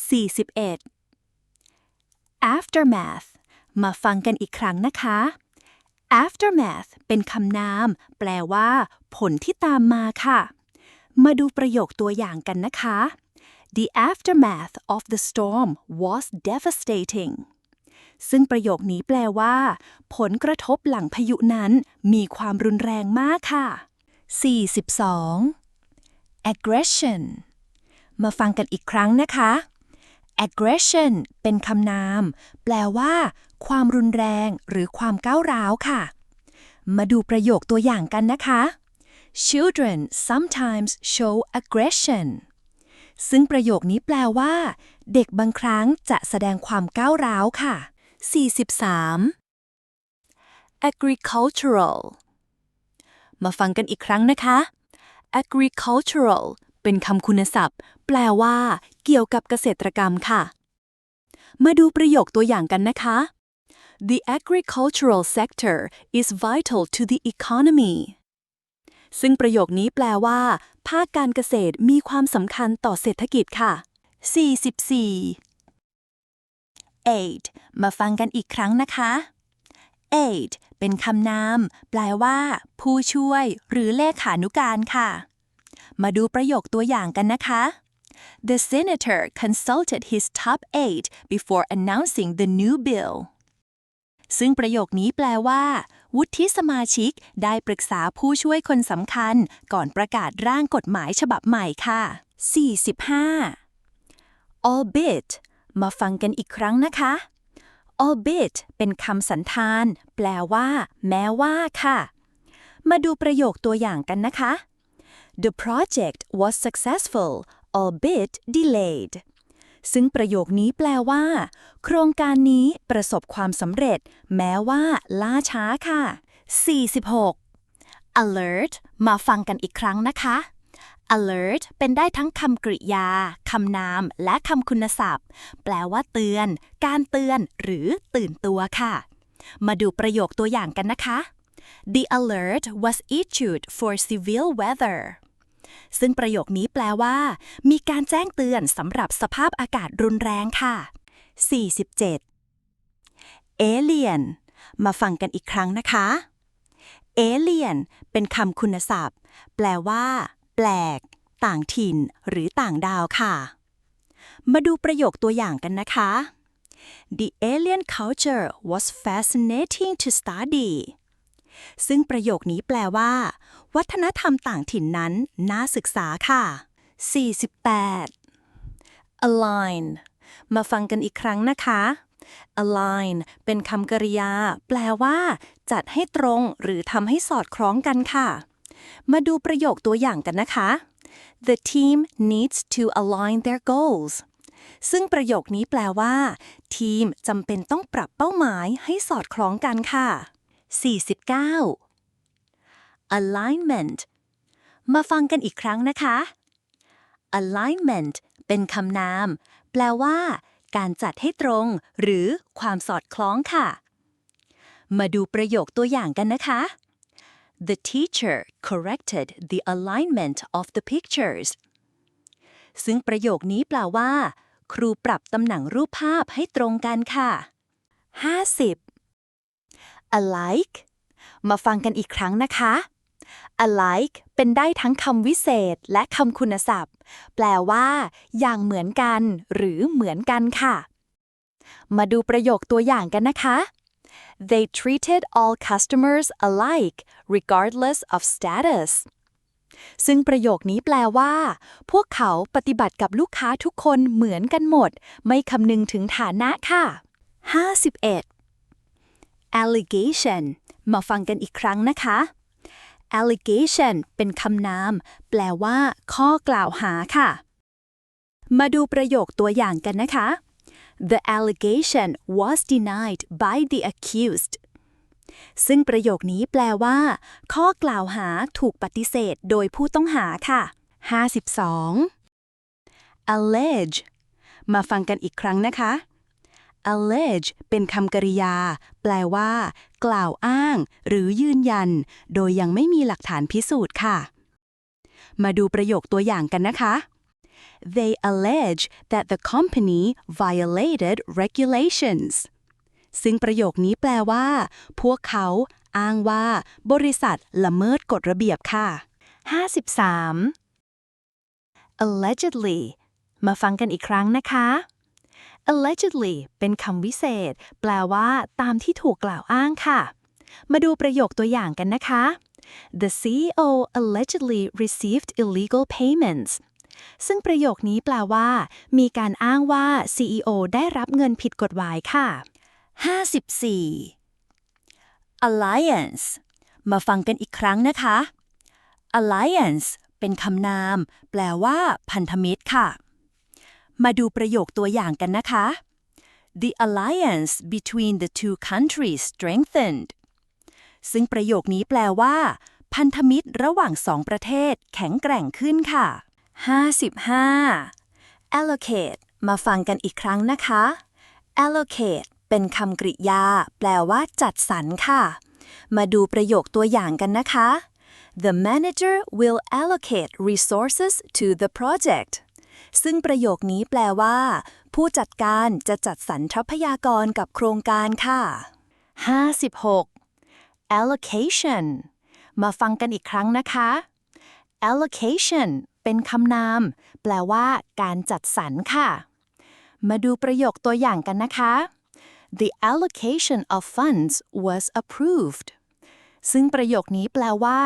41 aftermath มาฟังกันอีกครั้งนะคะ aftermath เป็นคำนาม แปลว่า ผลที่ตามมาค่ะ มาดูประโยคตัวอย่างกันนะคะ The aftermath of the storm was devastating ซึ่งประโยคนี้แปลว่า ผลกระทบหลังพายุนั้นมีความรุนแรงมากค่ะ 42 aggression มาฟังกันอีกครั้งนะคะ aggression เป็นคำนาม แปลว่า ความรุนแรงหรือความก้าวร้าวค่ะ มาดูประโยคตัวอย่างกันนะคะ Children sometimes show aggression ซึ่งประโยคนี้แปลว่า เด็กบางครั้งจะแสดงความก้าวร้าวค่ะ 43 agricultural มาฟังกันอีกครั้งนะคะ agricultural เป็นคำคุณศัพท์ แปลว่า เกี่ยวกับเกษตรกรรมค่ะ มาดูประโยคตัวอย่างกันนะคะ The agricultural sector is vital to the economy ซึ่งประโยคนี้แปลว่า ภาคการเกษตรมีความสำคัญต่อเศรษฐกิจค่ะ 44 aid มาฟังกันอีกครั้งนะคะ aid เป็นคำนาม แปลว่า ผู้ช่วย หรือเลขานุการค่ะ มาดูประโยคตัวอย่างกันนะคะ The senator consulted his top aide before announcing the new bill ซึ่งประโยคนี้แปลว่า วุฒิสมาชิกได้ปรึกษาผู้ช่วยคนสำคัญ ก่อนประกาศร่างกฎหมายฉบับใหม่ค่ะ 45 albeit มาฟังกันอีกครั้งนะคะ albeit เป็นคำสันธาน แปลว่า แม้ว่าค่ะ มาดูประโยคตัวอย่างกันนะคะ The project was successful albeit delayed ซึ่งประโยคนี้แปลว่า โครงการนี้ประสบความสำเร็จ แม้ว่าล่าช้าค่ะ 46 alert มาฟังกันอีกครั้งนะคะ alert เป็นได้ทั้งคำกริยา คำนาม และคำคุณศัพท์ แปลว่าเตือน การเตือน หรือตื่นตัวค่ะ มาดูประโยคตัวอย่างกันนะคะ The alert was issued for severe weather ซึ่งประโยคนี้แปลว่า มีการแจ้งเตือนสำหรับสภาพอากาศรุนแรงค่ะ 47 alien มาฟังกันอีกครั้งนะคะ alien เป็นคำคุณศัพท์ แปลว่า แปลก ต่างถิ่น หรือต่างดาวค่ะ มาดูประโยคตัวอย่างกันนะคะ The alien culture was fascinating to study ซึ่งประโยคนี้แปลว่า วัฒนธรรมต่างถิ่นนั้นน่าศึกษาค่ะ 48 align มาฟังกันอีกครั้งนะคะ align เป็นคำกริยา แปลว่า จัดให้ตรงหรือทำให้สอดคล้องกันค่ะ มาดูประโยคตัวอย่างกันนะคะ The team needs to align their goals ซึ่งประโยคนี้แปลว่า ทีมจำเป็นต้องปรับเป้าหมายให้สอดคล้องกันค่ะ 49 alignment มาฟังกันอีกครั้งนะคะ alignment เป็นคำนาม แปลว่า การจัดให้ตรง หรือความสอดคล้องค่ะ มาดูประโยคตัวอย่างกันนะคะ The teacher corrected the alignment of the pictures ซึ่งประโยคนี้แปลว่า ครูปรับตำแหน่งรูปภาพให้ตรงกันค่ะ 50 alike มาฟังกันอีกครั้งนะคะ alike เป็นได้ทั้งคำวิเศษและคำคุณศัพท์ แปลว่า อย่างเหมือนกัน หรือเหมือนกันค่ะ มาดูประโยคตัวอย่างกันนะคะ They treated all customers alike regardless of status ซึ่งประโยคนี้แปลว่า พวกเขาปฏิบัติกับลูกค้าทุกคนเหมือนกันหมด ไม่คำนึงถึงฐานะค่ะ 51 allegation มาฟังกันอีกครั้งนะคะ allegation เป็นคำนาม แปลว่า ข้อกล่าวหาค่ะ มาดูประโยคตัวอย่างกันนะคะ The allegation was denied by the accused ซึ่งประโยคนี้แปลว่า ข้อกล่าวหาถูกปฏิเสธโดยผู้ต้องหาค่ะ 52 allege มาฟังกันอีกครั้งนะคะ allege เป็นคำกริยา แปลว่า กล่าวอ้าง หรือยืนยัน โดยยังไม่มีหลักฐานพิสูจน์ค่ะ มาดูประโยคตัวอย่างกันนะคะ they allege that the company violated regulations ซึ่งประโยคนี้แปลว่า พวกเขาอ้างว่า บริษัทละเมิดกฎระเบียบค่ะ 53 allegedly มาฟังกันอีกครั้งนะคะ allegedly เป็นคำวิเศษ แปลว่า ตามที่ถูกกล่าวอ้างค่ะ มาดูประโยคตัวอย่างกันนะคะ The CEO allegedly received illegal payments ซึ่งประโยคนี้แปลว่า มีการอ้างว่า CEO ได้รับเงินผิดกฎหมายค่ะ 54 alliance มาฟังกันอีกครั้งนะคะ alliance เป็นคำนาม แปลว่า พันธมิตรค่ะ มาดูประโยคตัวอย่างกันนะคะ The alliance between the two countries strengthened ซึ่งประโยคนี้แปลว่า พันธมิตรระหว่างสองประเทศแข็งแกร่งขึ้นค่ะ 55 allocate มาฟังกันอีกครั้งนะคะ allocate เป็นคำกริยา แปลว่า จัดสรรค่ะ มาดูประโยคตัวอย่างกันนะคะ The manager will allocate resources to the project ซึ่งประโยคนี้แปลว่า ผู้จัดการจะจัดสรรทรัพยากรกับโครงการค่ะ 56 allocation มาฟังกันอีกครั้งนะคะ allocation เป็นคำนาม แปลว่า การจัดสรรค่ะ มาดูประโยคตัวอย่างกันนะคะ The allocation of funds was approved ซึ่งประโยคนี้แปลว่า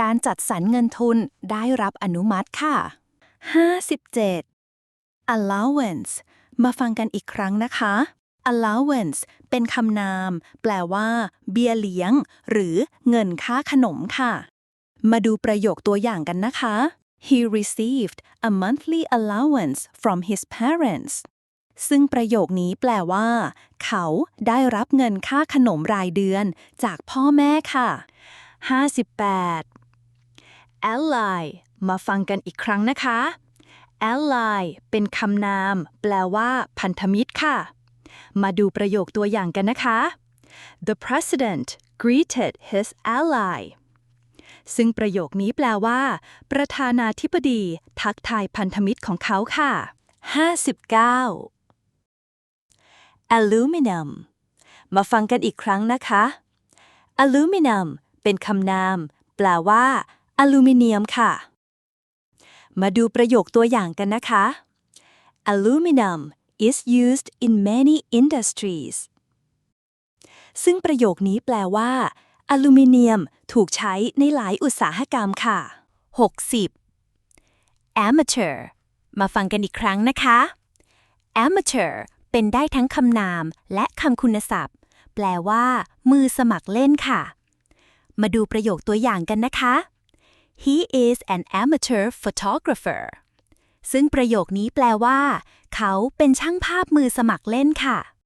การจัดสรรเงินทุนได้รับอนุมัติค่ะ 57 allowance มาฟังกันอีกครั้งนะคะ allowance เป็นคำนาม แปลว่า เบี้ยเลี้ยง หรือเงินค่าขนมค่ะ มาดูประโยคตัวอย่างกันนะคะ He received a monthly allowance from his parents ซึ่งประโยคนี้แปลว่า เขาได้รับเงินค่าขนมรายเดือนจากพ่อแม่ค่ะ 58 ally มาฟังกันอีกครั้งนะคะ ally เป็นคำนาม แปลว่า พันธมิตรค่ะ มาดูประโยคตัวอย่างกันนะคะ The president greeted his ally ซึ่งประโยคนี้แปลว่า ประธานาธิบดี ทักทายพันธมิตรของเขาค่ะ 59 aluminum มาฟังกันอีกครั้งนะคะ aluminum เป็นคำนาม แปลว่า อลูมิเนียมค่ะ มาดูประโยคตัวอย่างกันนะคะ aluminum is used in many industries ซึ่งประโยคนี้แปลว่า อลูมิเนียมถูกใช้ในหลายอุตสาหกรรมค่ะ 60 amateur มาฟังกันอีกครั้งนะคะ amateur เป็นได้ทั้งคำนามและคำคุณศัพท์ แปลว่า มือสมัครเล่นค่ะ มาดูประโยคตัวอย่างกันนะคะ He is an amateur photographer ซึ่งประโยคนี้แปลว่า เขาเป็นช่างภาพมือสมัครเล่นค่ะ